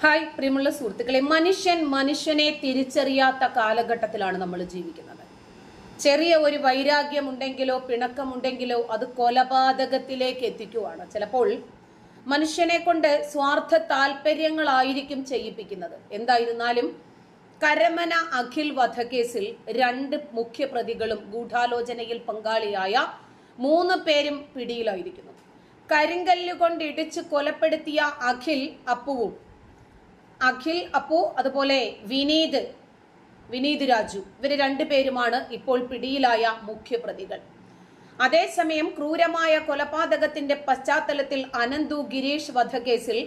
Hi പ്രിയമുള്ള സുഹൃത്തുക്കളെ. മനുഷ്യൻ മനുഷ്യനെ തിരിച്ചറിയാത്ത കാലഘട്ടത്തിലാണ് നമ്മൾ ജീവിക്കുന്നത്. ചെറിയ ഒരു വൈരാഗ്യമുണ്ടെങ്കിലോ പിണക്കമുണ്ടെങ്കിലോ അത് കൊലപാതകത്തിലേക്ക് എത്തിക്കുവാണ്. ചിലപ്പോൾ മനുഷ്യനെ കൊണ്ട് സ്വാർത്ഥ താല്പര്യങ്ങളായിരിക്കും ചെയ്യിപ്പിക്കുന്നത്. എന്തായിരുന്നാലും കരമന അഖിൽ വധക്കേസിൽ രണ്ട് മുഖ്യപ്രതികളും ഗൂഢാലോചനയിൽ പങ്കാളിയായ മൂന്ന് പേരും പിടിയിലായിരിക്കുന്നു. കരിങ്കല്ല് കൊണ്ട് ഇടിച്ച് കൊലപ്പെടുത്തിയ അഖിൽ അപ്പുവും അഖിൽ അപ്പു അതുപോലെ വിനീത് വിനീത് രാജു ഇവർ രണ്ടുപേരുമാണ് ഇപ്പോൾ പിടിയിലായ മുഖ്യപ്രതികൾ. അതേസമയം ക്രൂരമായ കൊലപാതകത്തിന്റെ പശ്ചാത്തലത്തിൽ അനന്തു ഗിരീഷ് വധക്കേസിൽ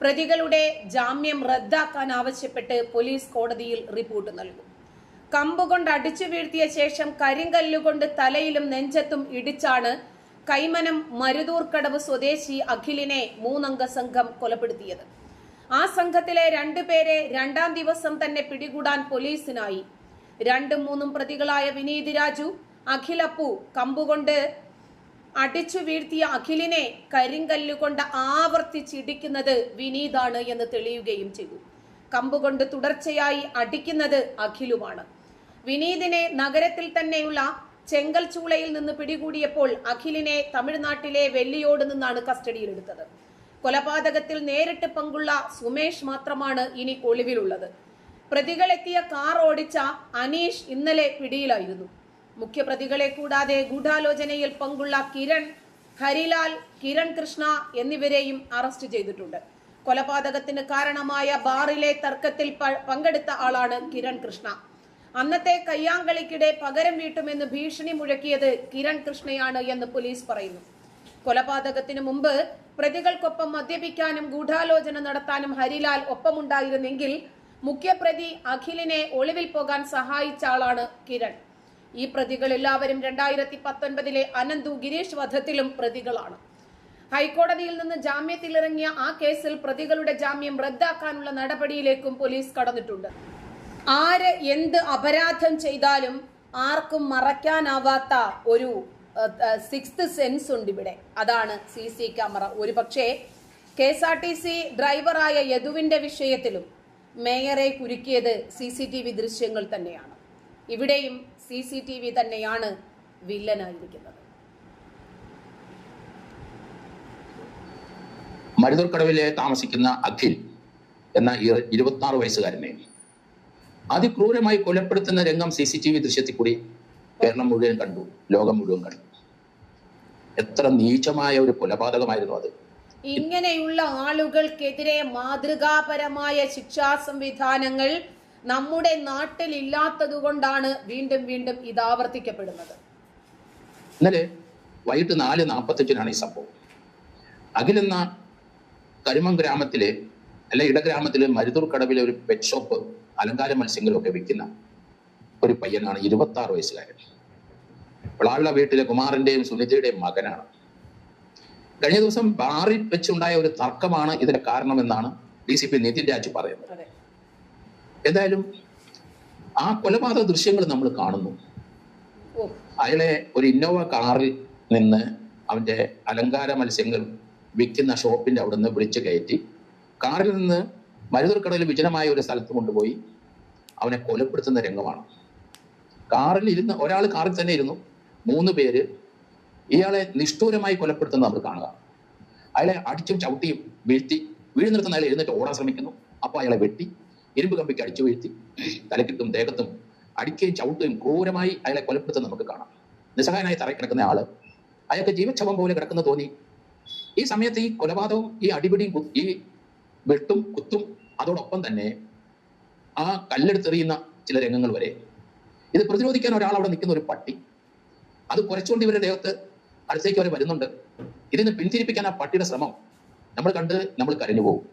പ്രതികളുടെ ജാമ്യം റദ്ദാക്കാൻ ആവശ്യപ്പെട്ട് പോലീസ് കോടതിയിൽ റിപ്പോർട്ട് നൽകും. കമ്പുകൊണ്ട് അടിച്ചു വീഴ്ത്തിയ ശേഷം കരിങ്കല്ലുകൊണ്ട് തലയിലും നെഞ്ചത്തും ഇടിച്ചാണ് കൈമനം മരുതൂർക്കടവ് സ്വദേശി അഖിലിനെ മൂന്നംഗ സംഘം കൊലപ്പെടുത്തിയത്. ആ സംഘത്തിലെ രണ്ടുപേരെ രണ്ടാം ദിവസം തന്നെ പിടികൂടാൻ പോലീസിനായി. രണ്ടും മൂന്നും പ്രതികളായ വിനീത് രാജു അഖിലപ്പു കമ്പുകൊണ്ട് അടിച്ചു വീഴ്ത്തിയ അഖിലിനെ കരിങ്കല്ലുകൊണ്ട് ആവർത്തിച്ചിടിക്കുന്നത് വിനീതാണ് എന്ന് തെളിയുകയും ചെയ്തു. കമ്പുകൊണ്ട് തുടർച്ചയായി അടിക്കുന്നത് അഖിലുമാണ്. വിനീതിനെ നഗരത്തിൽ തന്നെയുള്ള ചെങ്കൽ ചൂളയിൽ നിന്ന് പിടികൂടിയപ്പോൾ അഖിലിനെ തമിഴ്നാട്ടിലെ വെല്ലിയോട് നിന്നാണ് കസ്റ്റഡിയിലെടുത്തത്. കൊലപാതകത്തിൽ നേരിട്ട് പങ്കുള്ള സുമേഷ് മാത്രമാണ് ഇനി ഒളിവിലുള്ളത്. പ്രതികളെത്തിയ കാർ ഓടിച്ച അനീഷ് ഇന്നലെ പിടിയിലായിരുന്നു. മുഖ്യപ്രതികളെ കൂടാതെ ഗൂഢാലോചനയിൽ പങ്കുള്ള കിരൺ ഹരിലാൽ കിരൺ കൃഷ്ണ എന്നിവരെയും അറസ്റ്റ് ചെയ്തിട്ടുണ്ട്. കൊലപാതകത്തിന് കാരണമായ ബാറിലെ തർക്കത്തിൽ പങ്കെടുത്ത ആളാണ് കിരൺ കൃഷ്ണ. അന്നത്തെ കയ്യാങ്കളിക്കിടെ പകരം വീട്ടുമെന്ന് ഭീഷണി മുഴക്കിയത് കിരൺ കൃഷ്ണയാണ് എന്ന് പോലീസ് പറയുന്നു. കൊലപാതകത്തിന് മുമ്പ് പ്രതികൾക്കൊപ്പം മദ്യപിക്കാനും ഗൂഢാലോചന നടത്താനും ഹരിലാൽ ഒപ്പമുണ്ടായിരുന്നെങ്കിൽ മുഖ്യപ്രതി അഖിലിനെ ഒളിവിൽ പോകാൻ സഹായിച്ച ആളാണ് കിരൺ. ഈ പ്രതികൾ എല്ലാവരും രണ്ടായിരത്തി പത്തൊൻപതിലെ അനന്തു ഗിരീഷ് വധത്തിലും പ്രതികളാണ്. ഹൈക്കോടതിയിൽ നിന്ന് ജാമ്യത്തിലിറങ്ങിയ ആ കേസിൽ പ്രതികളുടെ ജാമ്യം റദ്ദാക്കാനുള്ള നടപടിയിലേക്കും പോലീസ് കടന്നിട്ടുണ്ട്. ആര് എന്ത് അപരാധം ചെയ്താലും ആർക്കും മറയ്ക്കാനാവാത്ത ഒരു സിക്സ്ത് സെൻസ് ഉണ്ട് ഇവിടെ. അതാണ് സി സി ക്യാമറ ഒരു പക്ഷേ K S R T C ഡ്രൈവറായ യദുവിന്റെ വിഷയത്തിലും മേയറെ കുരുക്കിയത് സി സി ടി വി ദൃശ്യങ്ങൾ തന്നെയാണ്. ഇവിടെയും സി സി ടി വി തന്നെയാണ് വില്ലനായിരിക്കുന്നത്. മരുതൂർക്കടവിലെ താമസിക്കുന്ന അഖിൽ എന്ന ഇരുപത്തി വയസ്സുകാരനെ അതിക്രൂരമായി കൊലപ്പെടുത്തുന്ന രംഗം സി സി ടി വി ദൃശ്യത്തിൽ കൂടി കേരളം മുഴുവൻ കണ്ടു ലോകം മുഴുവൻ കണ്ടു. എത്ര നീചമായ ഒരു കൊലപാതകമായിരുന്നു അത്. ഇങ്ങനെയുള്ള ആളുകൾക്കെതിരെ മാതൃകാപരമായ ശിക്ഷാ സംവിധാനങ്ങൾ നമ്മുടെ നാട്ടിൽ ഇല്ലാത്തത് കൊണ്ടാണ് വീണ്ടും വീണ്ടും ഇത് ആവർത്തിക്കപ്പെടുന്നത്. ഇന്നലെ വൈകിട്ട് നാല് നാൽപ്പത്തഞ്ചിനാണ് ഈ സംഭവം. അഖിലെന്ന കരിമം ഗ്രാമത്തിലെ അല്ലെ ഇടഗ്രാമത്തിലെ മരുതൂർ കടവിലെ ഒരു പെറ്റ് ഷോപ്പ് അലങ്കാര മത്സ്യങ്ങളൊക്കെ വിൽക്കുന്ന ഒരു പയ്യനാണ് ഇരുപത്തി ആറ് വയസ്സുകാരൻ വിളാവിള വീട്ടിലെ കുമാറിന്റെയും സുനിതയുടെയും മകനാണ്. കഴിഞ്ഞ ദിവസം ബാറിൽ വെച്ചുണ്ടായ ഒരു തർക്കമാണ് ഇതിന്റെ കാരണമെന്നാണ് D C P Nitin Raj പറയുന്നത്. എന്തായാലും ആ കൊലപാതക ദൃശ്യങ്ങൾ നമ്മൾ കാണുന്നു. അയാളെ ഒരു ഇന്നോവ കാറിൽ നിന്ന് അവന്റെ അലങ്കാര മത്സ്യങ്ങൾ വിൽക്കുന്ന ഷോപ്പിന്റെ അവിടെ നിന്ന് വിളിച്ചു കയറ്റി കാറിൽ നിന്ന് മരുതൂർക്കടയിൽ വിജനമായ ഒരു സ്ഥലത്ത് കൊണ്ടുപോയി അവനെ കൊലപ്പെടുത്തുന്ന രംഗമാണ്. കാറിൽ ഇരുന്ന് ഒരാൾ കാറിൽ തന്നെ ഇരുന്നു. മൂന്ന് പേര് ഇയാളെ നിഷ്ഠൂരമായി കൊലപ്പെടുത്തുന്നത് നമ്മൾ കാണുക. അയാളെ അടിച്ചും ചവിട്ടിയും വീഴ്ത്തി വീഴുന്നിടത്തുനിന്ന് അയാൾ എഴുന്നേറ്റ് ഓടാൻ ശ്രമിക്കുന്നു. അപ്പോൾ അയാളെ വെട്ടി ഇരുമ്പ് കമ്പിക്ക് അടിച്ചു വീഴ്ത്തി തലക്കിട്ടും ദേഹത്തും അടിക്കുകയും ചവിട്ടുകയും ക്രൂരമായി അയാളെ കൊലപ്പെടുത്തുന്നത് നമുക്ക് കാണാം. നിസ്സഹായനായി തറയിൽ കിടക്കുന്ന ആൾ അയാൾക്ക് ജീവച്ഛവം പോലെ കിടക്കുന്ന തോന്നി ഈ സമയത്ത് ഈ കൊലപാതകവും ഈ അടിപിടിയും ഈ വെട്ടും കുത്തും അതോടൊപ്പം തന്നെ ആ കല്ലെടുത്തെറിയുന്ന ചില രംഗങ്ങൾ വരെ ഇത് പ്രതിരോധിക്കാൻ ഒരാൾ അവിടെ നിൽക്കുന്ന ഒരു പട്ടി. അത് കുറച്ചുകൊണ്ട് ഇവരുടെ ദേഹത്ത് അടുത്തേക്ക് വരെ വരുന്നുണ്ട്. ഇതിന് പിന്തിരിപ്പിക്കാൻ ആ പട്ടിയുടെ ശ്രമം നമ്മൾ കണ്ട് നമ്മൾ കരഞ്ഞു പോകും.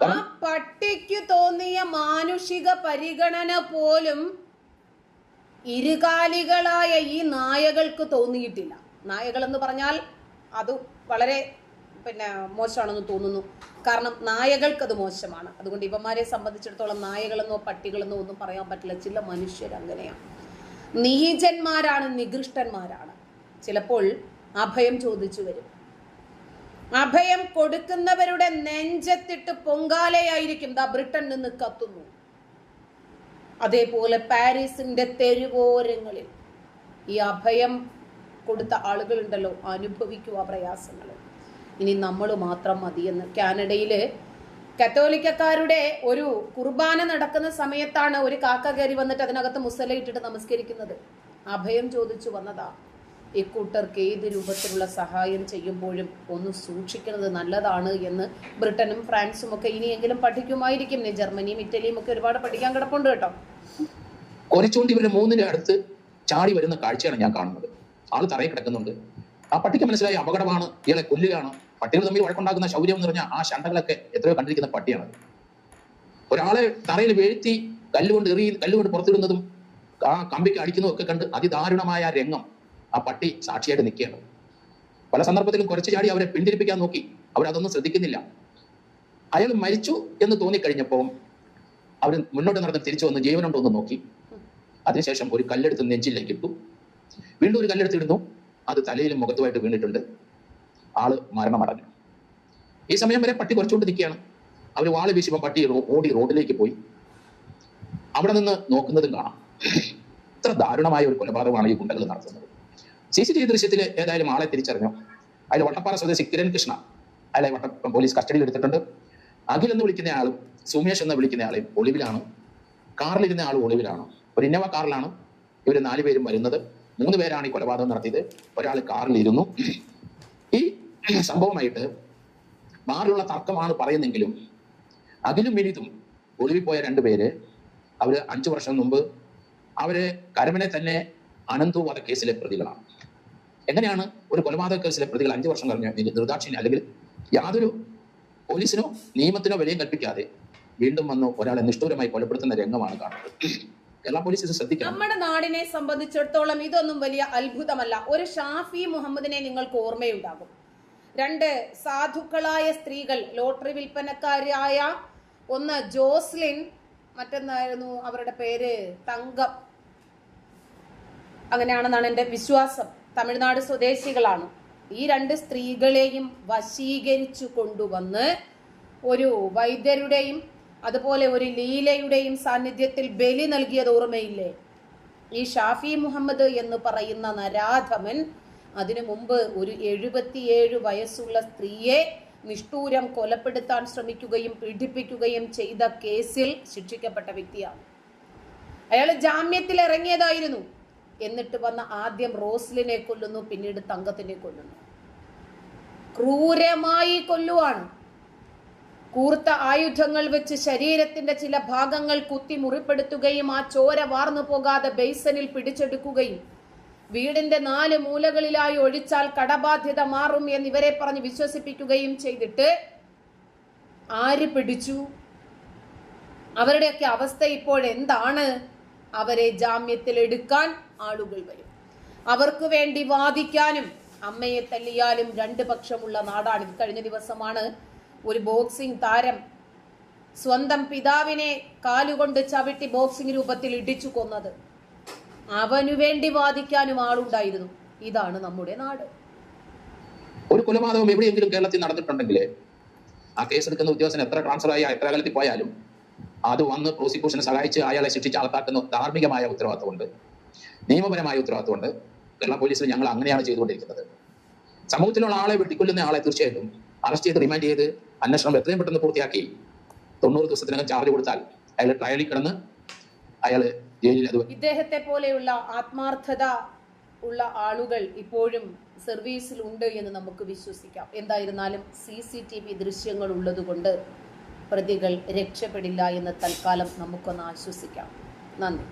ആ പട്ടിക്ക് തോന്നിയ മാനുഷിക പരിഗണന പോലും ഇരുകാലികളായ ഈ നായകൾക്ക് തോന്നിയിട്ടില്ല. നായകൾ എന്ന് പറഞ്ഞാൽ അത് വളരെ പിന്നെ മോശമാണെന്ന് തോന്നുന്നു. കാരണം നായകൾക്ക് അത് മോശമാണ്. അതുകൊണ്ട് ഇവന്മാരെ സംബന്ധിച്ചിടത്തോളം നായകളെന്നോ പട്ടികളെന്നോ ഒന്നും പറയാൻ പറ്റില്ല. ചില മനുഷ്യർ അങ്ങനെയാണ് നീചന്മാരാണ് നികൃഷ്ടന്മാരാണ്. ചിലപ്പോൾ അഭയം ചോദിച്ചു വരും. അഭയം കൊടുക്കുന്നവരുടെ നെഞ്ചത്തിട്ട് പൊങ്കാലയായിരിക്കും. ദാ ബ്രിട്ടൻ നിന്ന് കത്തുന്നു. അതേപോലെ പാരീസിന്റെ തെരുവോരങ്ങളിൽ ഈ അഭയം കൊടുത്ത ആളുകളുണ്ടല്ലോ. അനുഭവിക്കുക പ്രയാസങ്ങൾ. ഇനി നമ്മൾ മാത്രം മതിയെന്ന്. കാനഡയിൽ കത്തോലിക്കക്കാരുടെ ഒരു കുർബാന നടക്കുന്ന സമയത്താണ് ഒരു കാക്ക കയറി വന്നിട്ട് അതിനകത്ത് മുസല ഇട്ടിട്ട് നമസ്കരിക്കുന്നത്. അഭയം ചോദിച്ചു വന്നതാ ഇക്കൂട്ടർക്ക് ഏത് രൂപത്തിലുള്ള സഹായം ചെയ്യുമ്പോഴും ഒന്ന് സൂക്ഷിക്കുന്നത് നല്ലതാണ് എന്ന് ബ്രിട്ടനും ഫ്രാൻസും ഒക്കെ ഇനിയെങ്കിലും പഠിക്കുമായിരിക്കും. ജർമ്മനിയും ഇറ്റലിയും ഒക്കെ ഒരുപാട് പഠിക്കാൻ കിടപ്പുണ്ട് കേട്ടോ. കുറച്ചുകൊണ്ട് ഇവരുടെ മൂന്നിന്റെ അടുത്ത് ചാടി വരുന്ന കാഴ്ചയാണ് ഞാൻ കാണുന്നത്. ആൾ തറയിൽ കിടക്കുന്നുണ്ട്. ആ പട്ടിക്ക് മനസ്സിലായി അപകടമാണ്. ഇയാളെ കൊല്ലുകയാണ്? പട്ടികൾ തമ്മിൽ വഴക്കുണ്ടാക്കുന്ന ശൗര്യം എന്ന് പറഞ്ഞാൽ ആ ശണ്ടകളൊക്കെ എത്രയോ കണ്ടിരിക്കുന്ന പട്ടിയാണ്. ഒരാളെ തറയിൽ വീഴ്ത്തി കല്ലുകൊണ്ട് എറി കല്ലുകൊണ്ട് പുറത്തിടുന്നതും ആ കമ്പിക്ക് അടിക്കുന്നതും ഒക്കെ കണ്ട് അതിദാരുണമായ രംഗം ആ പട്ടി സാക്ഷിയായിട്ട് നിൽക്കുകയാണ്. പല സന്ദർഭത്തിലും കുറച്ച് ചാടി അവരെ പിന്തിരിപ്പിക്കാൻ നോക്കി. അവരതൊന്നും ശ്രദ്ധിക്കുന്നില്ല. അയാൾ മരിച്ചു എന്ന് തോന്നിക്കഴിഞ്ഞപ്പോൾ അവർ മുന്നോട്ട് നടന്ന് തിരിച്ചു വന്ന് ജീവനുണ്ടോ എന്ന് നോക്കി. അതിനുശേഷം ഒരു കല്ലെടുത്ത് നെഞ്ചിലേക്ക് ഇട്ടു. വീണ്ടും ഒരു കല്ലെടുത്ത് ഇടുന്നു. അത് തലയിലും മുഖത്തുമായിട്ട് വീണിട്ടുണ്ട്. ആൾ മരണമടഞ്ഞു. ഈ സമയം വരെ പട്ടി കുറച്ചുകൊണ്ട് അവർ അവർ വാൾ വീശുമ്പോൾ പട്ടി ഓടി റോഡിലേക്ക് പോയി. അവിടെ നിന്ന് നോക്കുന്നതും കാണാം. ഇത്ര ദാരുണമായ ഒരു കൊലപാതകമാണ് ഈ ഗുണ്ടകൾ നടത്തുന്നത്. സി സി ടി വി ദൃശ്യത്തിൽ ഏതായാലും ആളെ തിരിച്ചറിഞ്ഞു. അതിൽ വട്ടപ്പാറ സ്വദേശി കിരൺ കൃഷ്ണ അയാളെ വട്ട പോലീസ് കസ്റ്റഡിയിൽ എടുത്തിട്ടുണ്ട്. അഖിൽ എന്ന് വിളിക്കുന്ന ആളും സുമേഷ് എന്ന് വിളിക്കുന്ന ആളെയും ഒളിവിലാണ്. കാറിലിരുന്ന ആളും ഒളിവിലാണ്. ഒരു ഇന്നോവ കാറിലാണ് ഇവർ നാലുപേരും വരുന്നത്. മൂന്ന് പേരാണ് ഈ കൊലപാതകം നടത്തിയത്. ഒരാൾ കാറിലിരുന്നു. ഈ സംഭവമായിട്ട് ബാറിലുള്ള തർക്കമാണ് പറയുന്നെങ്കിലും അതിലും വിനിതും ഒളിവിപ്പോയ പോയ രണ്ടുപേര് അവർ അഞ്ചു വർഷം മുമ്പ് അവർ കരമനെ തന്നെ അനന്തു കേസിലെ പ്രതികളാണ്. എങ്ങനെയാണ് ഒരു കൊലപാതക കേസിലെ പ്രതികൾ അഞ്ചു വർഷം കഴിഞ്ഞ നിർദാക്ഷിണ്യം അല്ലെങ്കിൽ യാതൊരു പോലീസിനോ നിയമത്തിനോ വിലയും കൽപ്പിക്കാതെ വീണ്ടും വന്ന് ഒരാളെ നിഷ്ഠൂരമായി കൊലപ്പെടുത്തുന്ന രംഗമാണ് കാണുന്നത്. നമ്മുടെ നാടിനെ സംബന്ധിച്ചിടത്തോളം ഇതൊന്നും വലിയ അത്ഭുതമല്ല. ഒരു ഷാഫി മുഹമ്മദിനെ നിങ്ങൾക്ക് ഓർമ്മയുണ്ടാകും. രണ്ട് സാധുക്കളായ സ്ത്രീകൾ ലോട്ടറി വിൽപ്പനക്കാരായ ഒന്ന് ജോസ്ലിൻ മറ്റൊന്നായിരുന്നു അവരുടെ പേര് തങ്കം. അങ്ങനെയാണെന്നാണ് എന്റെ വിശ്വാസം. തമിഴ്നാട് സ്വദേശികളാണ്. ഈ രണ്ട് സ്ത്രീകളെയും വശീകരിച്ചു കൊണ്ടുവന്ന് ഒരു വൈദ്യരുടെയും അതുപോലെ ഒരു ലീലയുടെയും സാന്നിധ്യത്തിൽ ബലി നൽകിയത് ഓർമ്മയില്ലേ? ഈ ഷാഫി മുഹമ്മദ് എന്ന് പറയുന്ന നരാധമൻ അതിനു മുമ്പ് ഒരു എഴുപത്തിയേഴ് വയസ്സുള്ള സ്ത്രീയെ നിഷ്ഠൂരം കൊലപ്പെടുത്താൻ ശ്രമിക്കുകയും പീഡിപ്പിക്കുകയും ചെയ്ത കേസിൽ ശിക്ഷിക്കപ്പെട്ട വ്യക്തിയാണ്. അയാൾ ജാമ്യത്തിൽ ഇറങ്ങിയതായിരുന്നു എന്നിട്ട് വന്ന ആദ്യം റോസ്ലിനെ കൊല്ലുന്നു പിന്നീട് തങ്കത്തിനെ കൊല്ലുന്നു. ക്രൂരമായി കൊല്ലുവാണ്. കൂർത്ത ആയുധങ്ങൾ വെച്ച് ശരീരത്തിന്റെ ചില ഭാഗങ്ങൾ കുത്തി മുറിപ്പെടുത്തുകയും ആ ചോര വാർന്നു പോകാതെ ബേസനിൽ പിടിച്ചെടുക്കുകയും വീടിന്റെ നാല് മൂലകളിലായി ഒഴിച്ചാൽ കടബാധ്യത മാറും എന്ന് ഇവരെ പറഞ്ഞ് വിശ്വസിപ്പിക്കുകയും ചെയ്തിട്ട് ആര് പിടിച്ചു? അവരുടെയൊക്കെ അവസ്ഥ ഇപ്പോൾ എന്താണ്? അവരെ ജാമ്യത്തിൽ എടുക്കാൻ ആളുകൾ വരും. അവർക്ക് വേണ്ടി വാദിക്കാനും അമ്മയെ തല്ലിയാലും രണ്ട് പക്ഷമുള്ള നാടാണ്. ഇത് കഴിഞ്ഞ ദിവസമാണ് ഒരു ബോക്സിംഗ് താരം സ്വന്തം പിതാവിനെ കാലുകൊണ്ട് ചവിട്ടി ബോക്സിംഗ് രൂപത്തിൽ ഇടിച്ചു കൊന്നത്. അവനു വേണ്ടി വാദിക്കാനും ആളുണ്ടായിരുന്നു. ഇതാണ് നമ്മുടെ നാട്. ഒരു കൊലപാതകം എവിടെയെങ്കിലും കേരളത്തിൽ നടന്നിട്ടുണ്ടെങ്കിൽ ആ കേസെടുക്കുന്ന ഉദ്യോഗസ്ഥൻ എത്ര ട്രാൻസ്ഫർ ആയി എത്ര കാലത്തിൽ പോയാലും അത് വന്ന് പ്രോസിക്യൂഷനെ സഹായിച്ച് അയാളെ ശിക്ഷിച്ച് ആൾക്കാക്കുന്ന ധാർമ്മികമായ ഉത്തരവാദിത്തമുണ്ട്. നിയമപരമായ ഉത്തരവാദിത്തമുണ്ട്. കേരള പോലീസിൽ ഞങ്ങൾ അങ്ങനെയാണ് ചെയ്തുകൊണ്ടിരിക്കുന്നത്. സമൂഹത്തിലുള്ള ആളെ വെട്ടിക്കൊല്ലുന്ന ആളെ തീർച്ചയായിട്ടും അറസ്റ്റ് ചെയ്ത് റിമാൻഡ് ചെയ്ത് അന്വേഷണം എത്രയും പെട്ടെന്ന് പൂർത്തിയാക്കി തൊണ്ണൂറ് ദിവസത്തിനകം ചാർജ് കൊടുത്താൽ അയാൾ ട്രയലിൽ കിടന്ന് അയാൾ ഇദ്ദേഹത്തെ പോലെയുള്ള ആത്മാർത്ഥത ഉള്ള ആളുകൾ ഇപ്പോഴും സർവീസിൽ ഉണ്ട് എന്ന് നമുക്ക് വിശ്വസിക്കാം. എന്തായിരുന്നാലും സി സി ടി വി ദൃശ്യങ്ങൾ ഉള്ളതുകൊണ്ട് പ്രതികൾ രക്ഷപ്പെടില്ല എന്ന് തൽക്കാലം നമുക്കൊന്ന് ആശ്വസിക്കാം. നന്ദി.